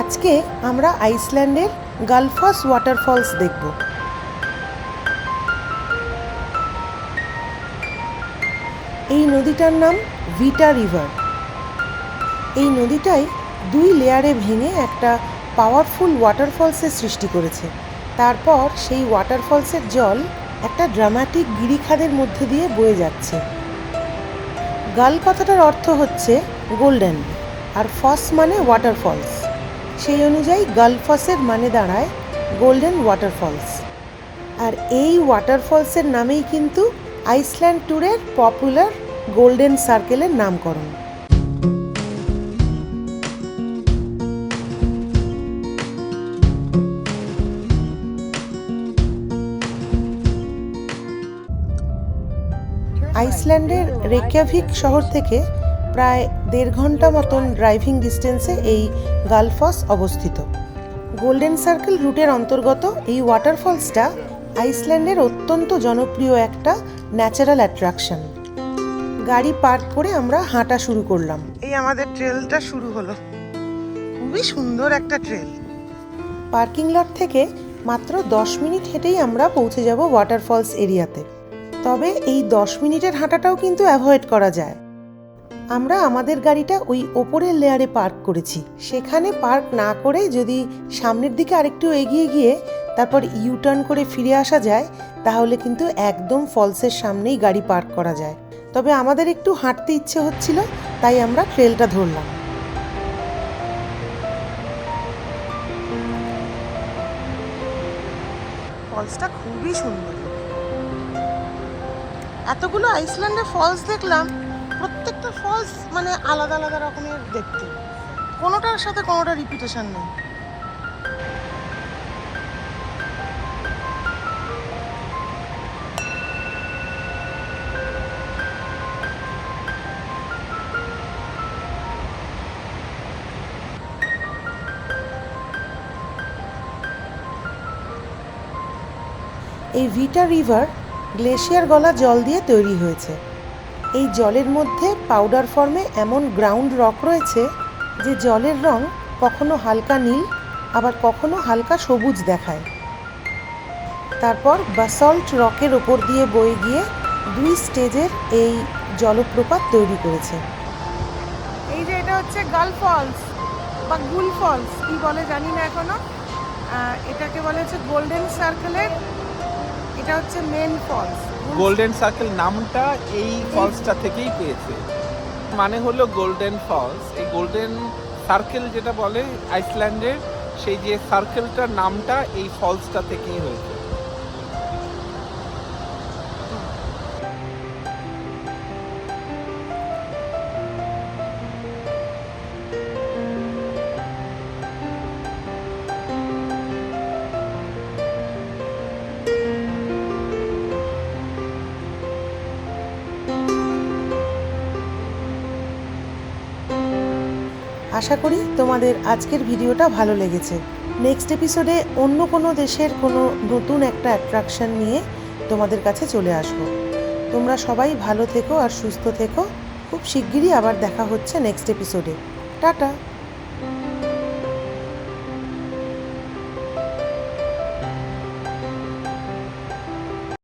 আজকে আমরা আইসল্যান্ডের গালফাস ওয়াটারফলস দেখব। এই নদীটার নাম ভিটা রিভার। এই নদীটাই দুই লেয়ারে ভেঙে একটা পাওয়ারফুল ওয়াটারফলসের সৃষ্টি করেছে। তারপর সেই ওয়াটারফলসের জল একটা ড্রামাটিক গিরিখাদের মধ্যে দিয়ে বয়ে যাচ্ছে। গাল কথাটার অর্থ হচ্ছে গোল্ডেন, আর ফস মানে ওয়াটারফলস। সেই অনুযায়ী গালফসের মানে দাঁড়ায় গোল্ডেন ওয়াটারফলস। আর এই ওয়াটারফলসের নামেই কিন্তু আইসল্যান্ড ট্যুরের পপুলার গোল্ডেন সার্কেলের নামকরণ। আইসল্যান্ডের রেকিয়াভিক শহর থেকে প্রায় দেড় ঘণ্টা মতন ড্রাইভিং ডিস্টেন্সে এই গালফস অবস্থিত। গোল্ডেন সার্কেল রুটের অন্তর্গত এই ওয়াটারফলসটা আইসল্যান্ডের অত্যন্ত জনপ্রিয় একটা ন্যাচারাল অ্যাট্রাকশন গাড়ি পার্ক করে আমরা হাঁটা শুরু করলাম। এই আমাদের ট্রেলটা শুরু হলো। খুবই সুন্দর একটা ট্রেল পার্কিং লট থেকে মাত্র দশ মিনিট হেঁটেই আমরা পৌঁছে যাব ওয়াটারফলস এরিয়াতে। তবে এই দশ মিনিটের হাঁটাটাও কিন্তু অ্যাভয়েড করা যায়। আমরা আমাদের গাড়িটা ওই ওপরের লেয়ারে পার্ক করেছি। সেখানে পার্ক না করে যদি সামনের দিকে আরেকটু এগিয়ে গিয়ে তারপর ইউ টার্ন করে ফিরে আসা যায়, তাহলে কিন্তু একদম ফলসের সামনেই গাড়ি পার্ক করা যায়। তবে আমাদের একটু হাঁটতে ইচ্ছে হচ্ছিল, তাই আমরা ট্রেলটা ধরলাম। ফলসটা খুবই সুন্দর। এতগুলো আইসল্যান্ডে ফলস দেখলাম প্রত্যেকটা ফলস মানে আলাদা আলাদা রকমের দেখতে। কোনোটার সাথে কোনোটা রিপিটেশন নেই। এই ভিটা রিভার গ্লেশিয়ার গলা জল দিয়ে তৈরি হয়েছে। এই জলের মধ্যে পাউডার ফর্মে এমন গ্রাউন্ড রক রয়েছে যে জলের রং কখনো হালকা নীল, আবার কখনো হালকা সবুজ দেখায়। তারপর বাসল্ট রকের ওপর দিয়ে বয়ে গিয়ে দুই স্টেজের এই জলপ্রপাত তৈরি করেছে। এই যে এটা হচ্ছে গাল ফলস বা গুল ফলস কি বলে জানি না এখনও। এটাকে বলে হচ্ছে গোল্ডেন সার্কেলের এটা হচ্ছে মেন ফলস গোল্ডেন সার্কেল নামটা এই ফলসটা থেকেই পেয়েছে। মানে হলো গোল্ডেন ফলস এই গোল্ডেন সার্কেল যেটা বলে আইসল্যান্ডের সেই যে সার্কেলটার নামটা এই ফলসটা থেকেই হয়েছে। আশা করি তোমাদের আজকের ভিডিওটা ভালো লেগেছে। নেক্সট এপিসোডে অন্য কোনো দেশের কোনো নতুন একটা অ্যাট্রাকশন নিয়ে তোমাদের কাছে চলে আসব। তোমরা সবাই ভালো থেকো আর সুস্থ থেকো। খুব শিগগিরই আবার দেখা হচ্ছে নেক্সট এপিসোডে টাটা!